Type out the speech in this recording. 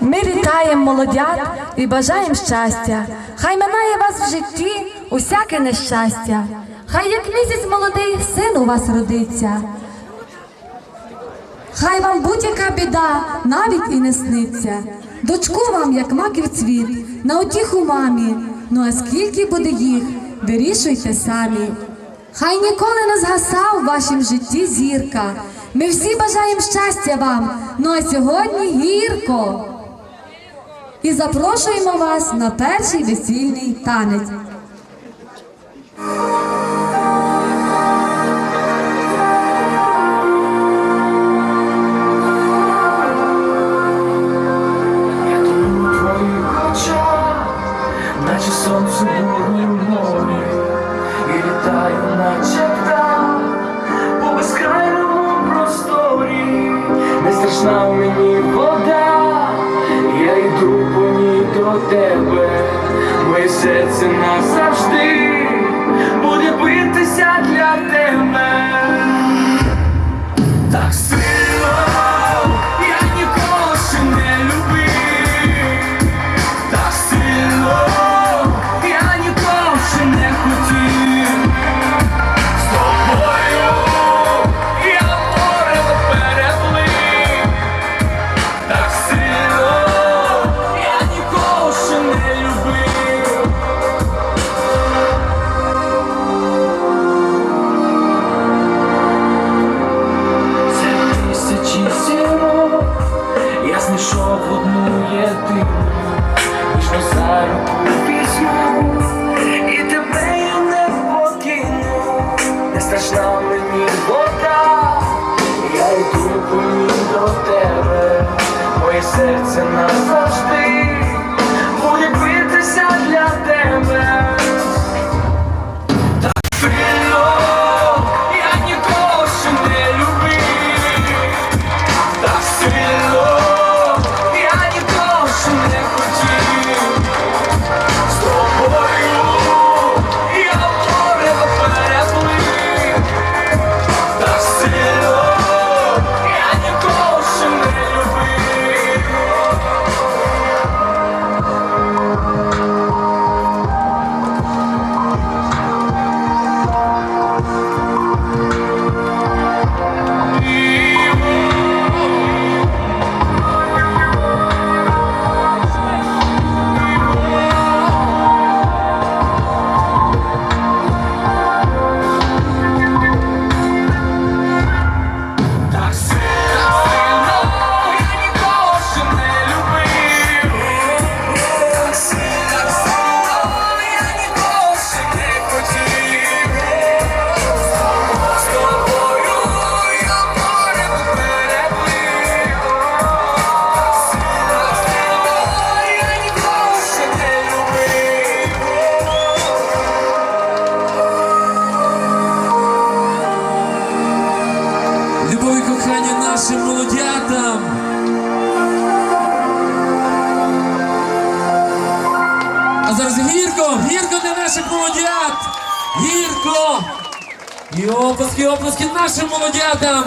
Ми вітаємо молодят і бажаємо щастя. Хай минає вас в житті усяке нещастя. Хай як місяць молодий син у вас родиться. Хай вам будь-яка біда навіть і не сниться. Дочку вам, як маків цвіт, на утіху мамі. Ну а скільки буде їх, вирішуйте самі. Хай ніколи не згасав в вашім житті зірка. Ми всі бажаємо щастя вам, ну а сьогодні гірко. І запрошуємо вас на перший весільний танець. Наче сонце бурне в морі, і літаю, наче птах, по безкрайному просторі, не страшна мені вода, тебе, моє серце назавжди моє серце назавжди Кохання нашим молодятам. А зараз гірко, гірко для наших молодят. Гірко. І оплески, оплески нашим молодятам.